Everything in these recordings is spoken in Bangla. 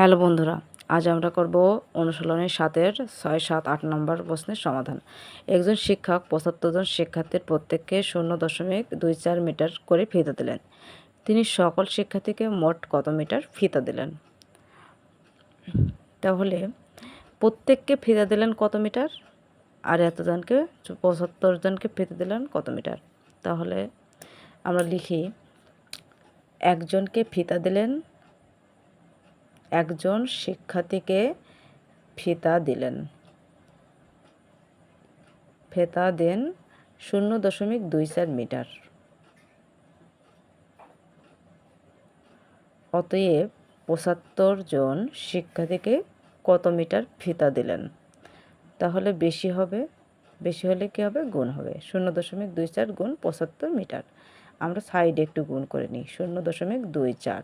হ্যালো বন্ধুরা, আজ আমরা করব অনুশীলনের সাতের ছয়, সাত, আট নম্বর প্রশ্নের সমাধান। একজন শিক্ষক পঁচাত্তর জন শিক্ষার্থীর প্রত্যেককে শূন্য দশমিক দুই চার মিটার করে ফিতা দিলেন। তিনি সকল শিক্ষার্থীকে মোট কত মিটার ফিতা দিলেন? তাহলে প্রত্যেককে ফিতা দিলেন কত মিটার? আর এতজনকে, পঁচাত্তর জনকে ফিতা দিলেন কত মিটার? তাহলে আমরা লিখি, একজনকে ফিতা দিলেন একজন শিক্ষার্থীকে ফিতা দিলেন। ফেতা দেন শূন্য দশমিক দুই চার মিটার। অতএব পঁচাত্তর জন শিক্ষার্থীকে কত মিটার ফিতা দিলেন? তাহলে বেশি হবে। বেশি হলে কী হবে? গুণ হবে। শূন্য দশমিক দুই চার গুণ পঁচাত্তর মিটার। আমরা সাইডে একটু গুণ করে নিই। শূন্য দশমিক দুই চার।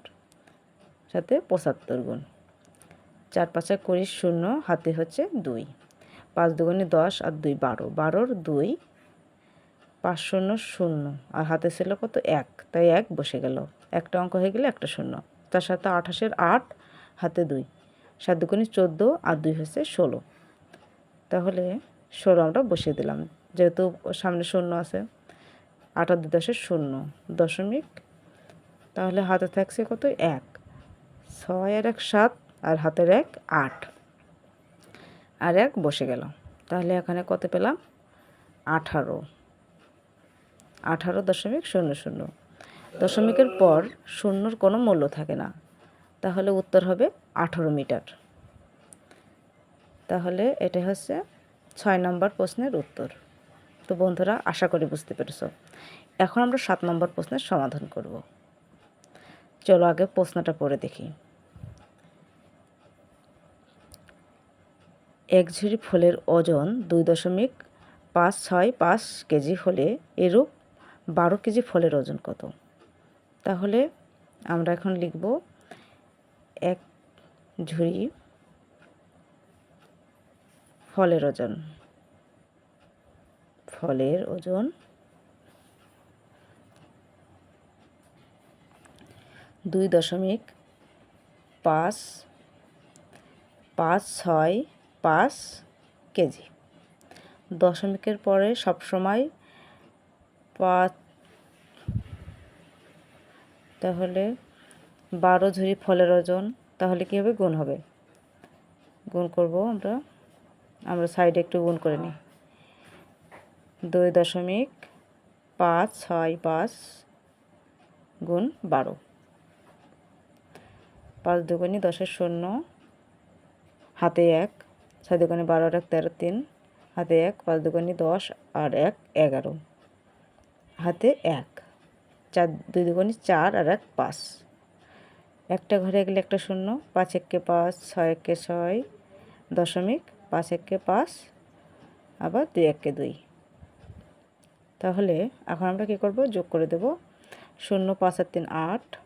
সাথে পঁচাত্তর গুণ। চার পাঁচা কুড়ি শূন্য, হাতে হচ্ছে দুই। পাঁচ দুগুণে দশ আর দুই বারো। বারোর দুই, পাঁচ শূন্য শূন্য। আর হাতে ছিল কত? এক। তাই এক বসে গেল। একটা অঙ্ক হয়ে গেলে একটা শূন্য। তার সাথে আঠাশের আট, হাতে দুই। সাত দুগুণে চোদ্দ আর দুই হচ্ছে ষোলো। তাহলে ষোলো আমরা বসিয়ে দিলাম। যেহেতু সামনে শূন্য আছে। আট আর দুই দশের শূন্য। দশমিক, তাহলে হাতে থাকছে কত? এক। ছয় আর এক সাত আর হাতের এক আট। আর এক বসে গেল। তাহলে এখানে কত পেলাম? আঠারো। আঠারো দশমিক শূন্য শূন্য। দশমিকের পর শূন্যর কোনো মূল্য থাকে না। তাহলে উত্তর হবে আঠারো মিটার। তাহলে এটা হচ্ছে ছয় নম্বর প্রশ্নের উত্তর। তো বন্ধুরা, আশা করি বুঝতে পেরেছ। এখন আমরা সাত নম্বর প্রশ্নের সমাধান করব। চলো আগে প্রশ্নটা পড়ে দেখি। এক ঝুড়ি ফলের ওজন দুই দশমিক পাঁচ ছয় পাঁচ কেজি হলে এরূপ বারো কেজি ফলের ওজন কত? তাহলে আমরা এখন লিখব এক ঝুড়ি ফলের ওজন। ফলের ওজন দুই দশমিক পাঁচ পাঁচ ছয় পাঁচ কেজি। দশমিকের পরে সবসময় পাঁচ, তাহলে বারো ঝুড়ি ফলের ওজন, তাহলে কী হবে? গুণ হবে। গুণ করব আমরা আমরা সাইডে একটু গুণ করে নিই। দুই দশমিক পাঁচ ছয় পাঁচ গুণ বারো। পাঁচ দুগুণি দশের শূন্য, হাতে এক। ছয় দুগুণি বারো আর এক, তেরো, তিন। হাতে এক, পাঁচ দুগুণি দশ আর এক, এগারো। হাতে এক। চার, দুই দুগুণি চার আর এক, পাঁচ। একটা ঘরে গেলে একটা শূন্য, পাঁচ এককে পাঁচ, ছয় এককে ছয়, দশমিক পাঁচ এককে পাঁচ, আবার দুই এককে দুই। তাহলে এখন আমরা কী করব? যোগ করে দেব। শূন্য, পাঁচ আর তিন, আট।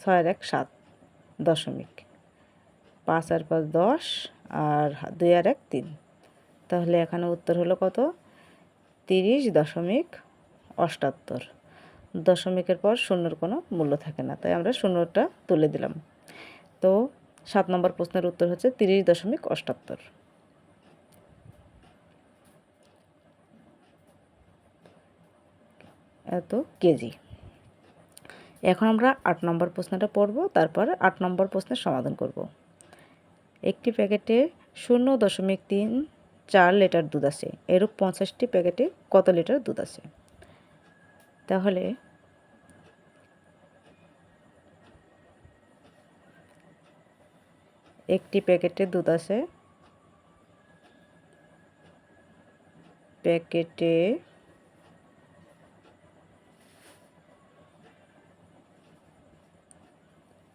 ছয় এক, সাত। দশমিক। পাঁচ আর পাঁচ দশ আর দুই আর এক তিন। তাহলে এখানে উত্তর হলো কত? তিরিশ দশমিক অষ্টাত্তর। দশমিকের পর শূন্যর কোনো মূল্য থাকে না, তাই আমরা শূন্যটা তুলে দিলাম। তো সাত নম্বর প্রশ্নের উত্তর হচ্ছে তিরিশ দশমিক অষ্টাত্তর। এত কেজি। এখন আমরা আট নম্বর প্রশ্নটা পড়ব, তারপর আট নম্বর প্রশ্নের সমাধান করব। একটি প্যাকেটে শূন্য দশমিক তিন চার লিটার দুধ আছে। এরূপ পঞ্চাশটি প্যাকেটে কত লিটার দুধ আছে? তাহলে একটি প্যাকেটে দুধ আছে। প্যাকেটে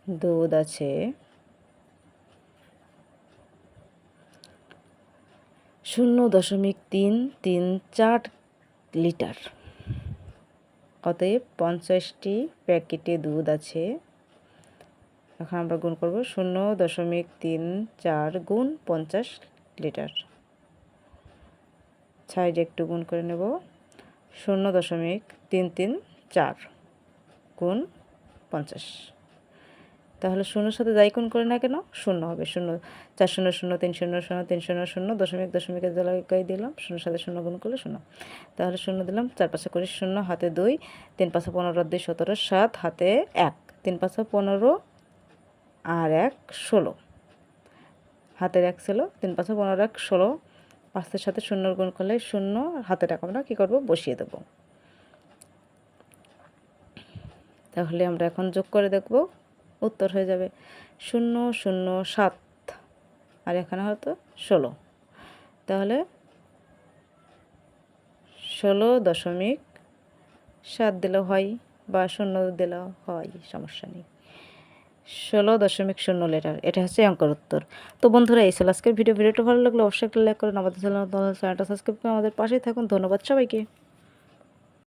দুধ আছে। শূন্য দশমিক তিন তিন চার লিটার। অতএব পঞ্চাশটি প্যাকেটে দুধ আছে। এখন আমরা গুণ করব শূন্য দশমিক তিন চার গুণ পঞ্চাশ লিটার। সাইডে একটু গুণ করে নেব। শূন্য দশমিক তিন তিন চার গুণ পঞ্চাশ। তাহলে শূন্যর সাথে যাই কোন করে না কেন? শূন্য হবে, শূন্য, চার শূন্য শূন্য, তিন শূন্য শূন্য, তিন শূন্য শূন্য, দশমিক দশমিকের জায়গায় দিলাম শূন্য সাথে শূন্য গুণ করলে শূন্য। তাহলে শূন্য দিলাম, চার পাশে করি শূন্য, হাতে দুই, তিন পাশে পনেরো, দুই সতেরো, সাত, হাতে এক, তিন পাশে পনেরো আর এক ষোলো। হাতের এক ছিল, তিন পাশে পনেরো, এক ষোলো, পাঁচের সাথে শূন্যর গুণ করলে শূন্য, হাতের এক আমরা কী করব? বসিয়ে দেবো। তাহলে আমরা এখন যোগ করে দেখব। উত্তর হয়ে যাবে শূন্য শূন্য সাত। আর এখানে হয়তো ষোলো। তাহলে ষোলো দশমিক সাত দিলেও হয় বা শূন্য দিলেও হয়, সমস্যা নেই। ষোলো দশমিক শূন্য লিটার, এটা হচ্ছে অঙ্কর উত্তর। তো বন্ধুরা, এই ছিল আজকের ভিডিও। ভিডিওটা ভালো লাগলে অবশ্যই একটা লাইক করুন আমাদের চ্যানেলটা সাবস্ক্রাইব করে আমাদের পাশেই থাকুন। ধন্যবাদ সবাইকে।